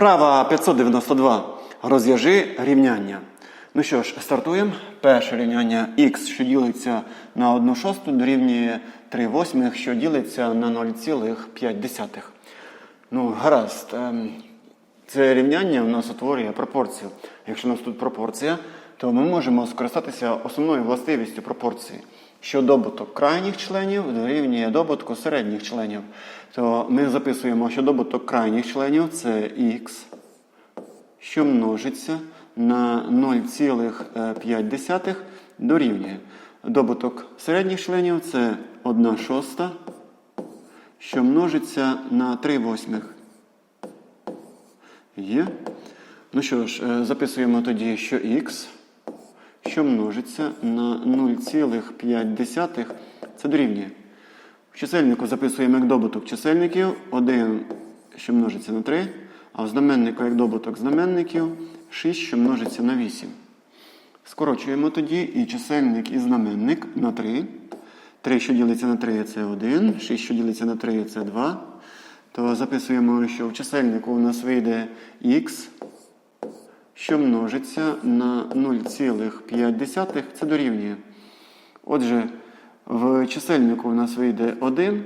Вправа 592. Розв'яжи рівняння. Ну що ж, стартуємо. Перше рівняння х, що ділиться на 1 шосту, дорівнює 3 восьмих, що ділиться на 0,5. Ну, гаразд. Ем, Це рівняння у нас утворює пропорцію. Якщо у нас тут пропорція, то ми можемо скористатися основною властивістю пропорції, що добуток крайніх членів дорівнює добутку середніх членів. То ми записуємо, що добуток крайніх членів це х, що множиться на 0,5 дорівнює. Добуток середніх членів це 1 шоста, що множиться на 3 восьмих. Є. Ну що ж, е, записуємо тоді, що х, що множиться на 0,5, це дорівнює. В чисельнику записуємо як добуток чисельників 1, що множиться на 3, а в знаменнику як добуток знаменників 6, що множиться на 8. Скорочуємо тоді і чисельник, і знаменник на 3. 3, що ділиться на 3, це 1, 6, що ділиться на 3, це 2. То записуємо, що в чисельнику у нас вийде х, що множиться на 0,5, це дорівнює. Отже, в чисельнику у нас вийде 1,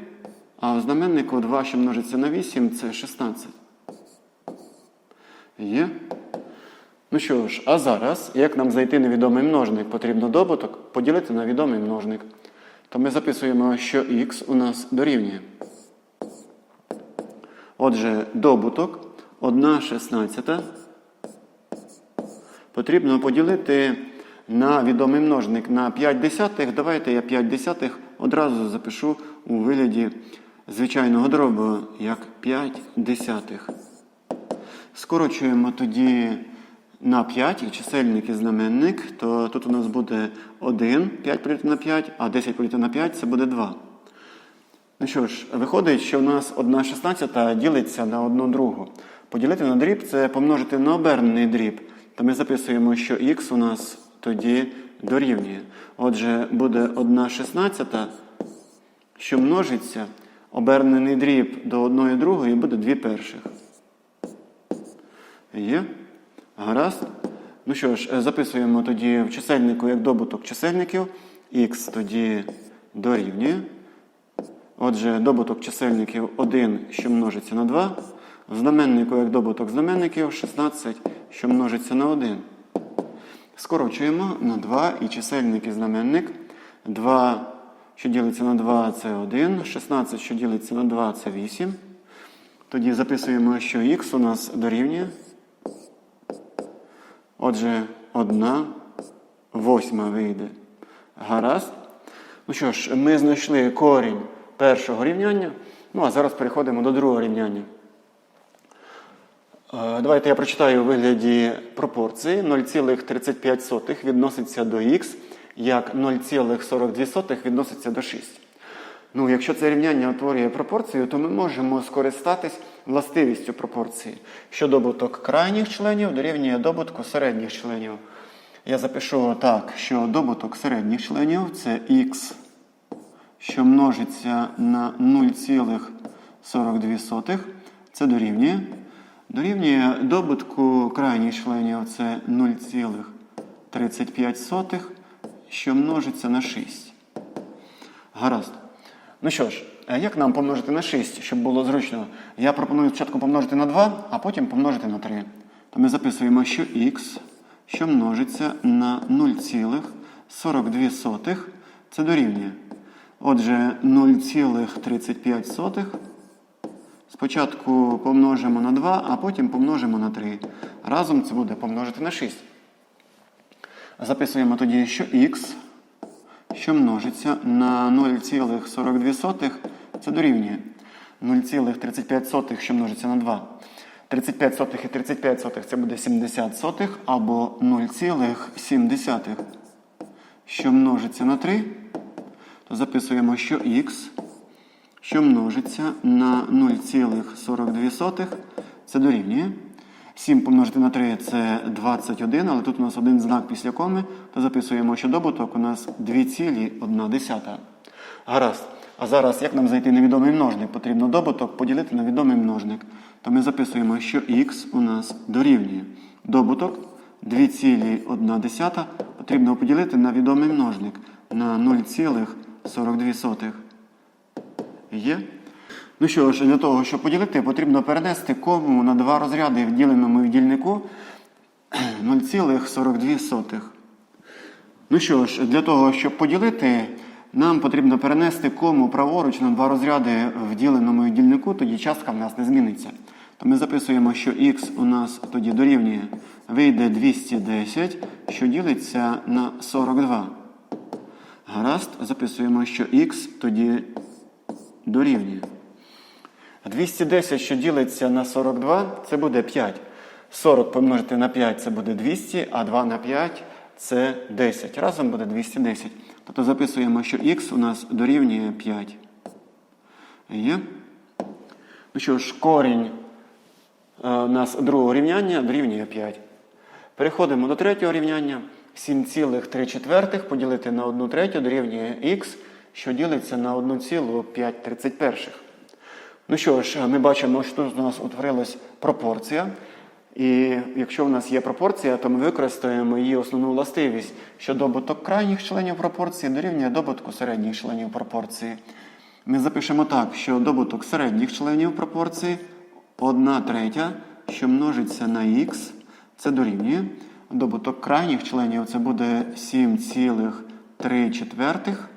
а в знаменнику 2, що множиться на 8, це 16. Є? Ну що ж, а зараз, як нам знайти невідомий множник, потрібно добуток поділити на відомий множник. То ми записуємо, що х у нас дорівнює. Отже, добуток 1 шістнадцята потрібно поділити на відомий множник на 5 десятих. Давайте я 5 десятих одразу запишу у вигляді звичайного дробу як 5 десятих. Скорочуємо тоді на 5 і чисельник і знаменник, то тут у нас буде 1, 5 поділити на 5, а 10 поділити на 5 це буде 2. Ну що ж, виходить, що у нас 1 шістнадцята ділиться на 1 другу. Поділити на дріб це помножити на обернений дріб. То ми записуємо, що х у нас тоді дорівнює. Отже, буде 1 шістнадцята, що множиться, обернений дріб до 1 другої буде 2 перших. Є? Гаразд. Ну що ж, записуємо тоді в чисельнику як добуток чисельників. Х тоді дорівнює. Отже, добуток чисельників 1, що множиться на 2. Знаменнику як добуток знаменників 16, що множиться на 1. Скорочуємо на 2 і чисельник і знаменник. 2, що ділиться на 2, це 1. 16, що ділиться на 2, це 8. Тоді записуємо, що х у нас дорівнює. Отже, 1 восьма вийде. Гаразд. Ну що ж, ми знайшли корінь першого рівняння. Ну, а зараз переходимо до другого рівняння. Е, Давайте я прочитаю у вигляді пропорції. 0,35 відноситься до х, як 0,42 відноситься до 6. Ну, якщо це рівняння утворює пропорцію, то ми можемо скористатись властивістю пропорції, що добуток крайніх членів дорівнює добутку середніх членів. Я запишу так, що добуток середніх членів це х, що множиться на 0,42, це дорівнює. Дорівнює добутку крайніх членів це 0,35, що множиться на 6. Гаразд. Ну що ж, а як нам помножити на 6, щоб було зручно? Я пропоную спочатку помножити на 2, а потім помножити на 3. То ми записуємо, що х, що множиться на 0,42, це дорівнює. Отже, 0,35 спочатку помножимо на 2, а потім помножимо на 3. Разом це буде помножити на 6. Записуємо тоді, що х що множиться на 0,42, це дорівнює 0,35, що множиться на 2. 35 сотих і 35 сотих це буде 70 сотих, або 0,7, що множиться на 3, то записуємо, що х, що множиться на 0,42, це дорівнює. 7 помножити на 3 це 21, але тут у нас один знак після коми, то записуємо, що добуток у нас 2,1. Гаразд. А зараз, як нам знайти невідомий множник? Потрібно добуток поділити на відомий множник. То ми записуємо, що х у нас дорівнює добуток 2,1 потрібно поділити на відомий множник на 0,42. Є? Ну що ж, для того, щоб поділити, потрібно перенести кому на два розряди в діленому в дільнику 0,42. Ну що ж, для того, щоб поділити, нам потрібно перенести кому праворуч на два розряди в діленому дільнику, тоді частка в нас не зміниться. То ми записуємо, що х у нас тоді дорівнює, вийде 210, що ділиться на 42. Гаразд, записуємо, що х тоді дорівнює. 210, що ділиться на 42, це буде 5. 40 помножити на 5 це буде 200, а 2 на 5 це 10. Разом буде 210. Тобто записуємо, що х у нас дорівнює 5. Є? Ну що ж, корінь е, у нас другого рівняння дорівнює 5. Переходимо до третього рівняння. 7,3 поділити на 1 третю дорівнює х, що ділиться на 1,531. Ну що ж, ми бачимо, що тут у нас утворилась пропорція. І якщо в нас є пропорція, то ми використаємо її основну властивість, що добуток крайніх членів пропорції дорівнює добутку середніх членів пропорції. Ми запишемо так, що добуток середніх членів пропорції 1 третя, що множиться на х, це дорівнює. Добуток крайніх членів це буде 7,3 четвертих,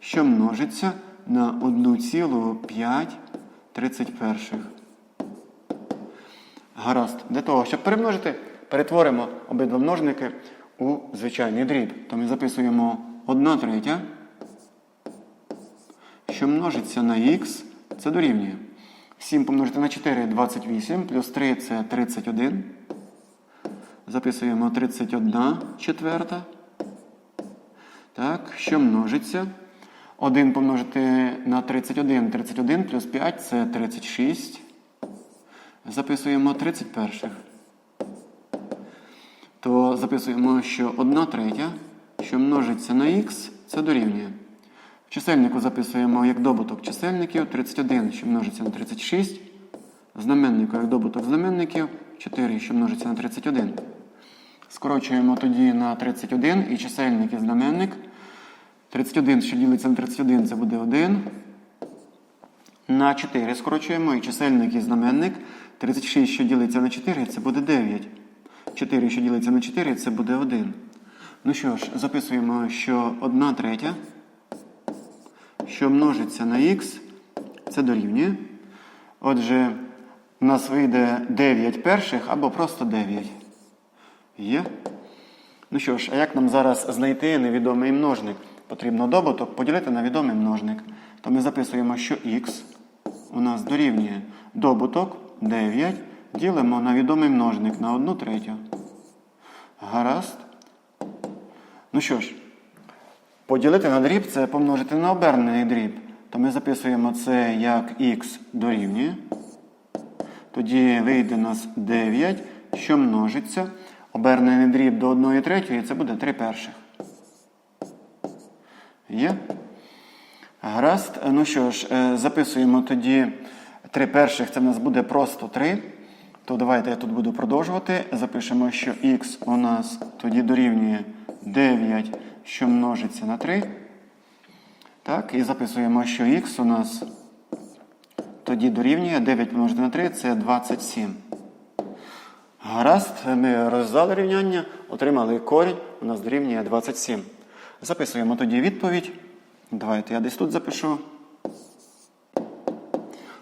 що множиться на 1,531. Гаразд. Для того, щоб перемножити, перетворимо обидва множники у звичайний дріб. То ми записуємо 1 третя, що множиться на х, це дорівнює. 7 помножити на 4 28, плюс 3 це 31. Записуємо 31 четверта. Так, що множиться? 1 помножити на 31, 31 плюс 5 це 36. Записуємо 31. То записуємо, що 1 третя, що множиться на х, це дорівнює. В чисельнику записуємо як добуток чисельників 31, що множиться на 36. Знаменнику як добуток знаменників 4, що множиться на 31. Скорочуємо тоді на 31 і чисельник і знаменник. 31, що ділиться на 31, це буде 1. На 4 скорочуємо і чисельник і знаменник. 36, що ділиться на 4, це буде 9. 4, що ділиться на 4, це буде 1. Ну що ж, записуємо, що 1 третя, що множиться на х, це дорівнює. Отже, у нас вийде 9 перших або просто 9. Є? Ну що ж, а як нам зараз знайти невідомий множник? Потрібно добуток поділити на відомий множник. То ми записуємо, що х у нас дорівнює добуток 9, ділимо на відомий множник на 1 третю. Гаразд. Ну що ж, поділити на дріб це помножити на обернений дріб. То ми записуємо це як х дорівнює. Тоді вийде у нас 9, що множиться. Обернений дріб до 1 третьої, це буде 3 перших. Є? Гаразд. Ну що ж, е, записуємо тоді 3 перших, це в нас буде просто 3. То давайте я тут буду продовжувати. Запишемо, що х у нас тоді дорівнює 9, що множиться на 3. Так, і записуємо, що х у нас тоді дорівнює 9 помножити на 3 це 27. Гаразд, ми роздали рівняння, отримали корінь, у нас дорівнює 27. Записуємо тоді відповідь. Давайте я десь тут запишу.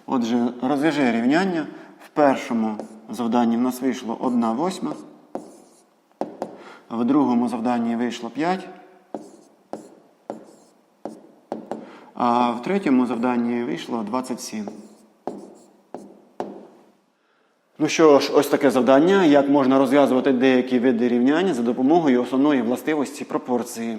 Отже, розв'яжи рівняння. В першому завданні в нас вийшло 1 восьма. В другому завданні вийшло 5. А в третьому завданні вийшло 27. Ну що ж, ось таке завдання, як можна розв'язувати деякі види рівняння за допомогою основної властивості пропорції.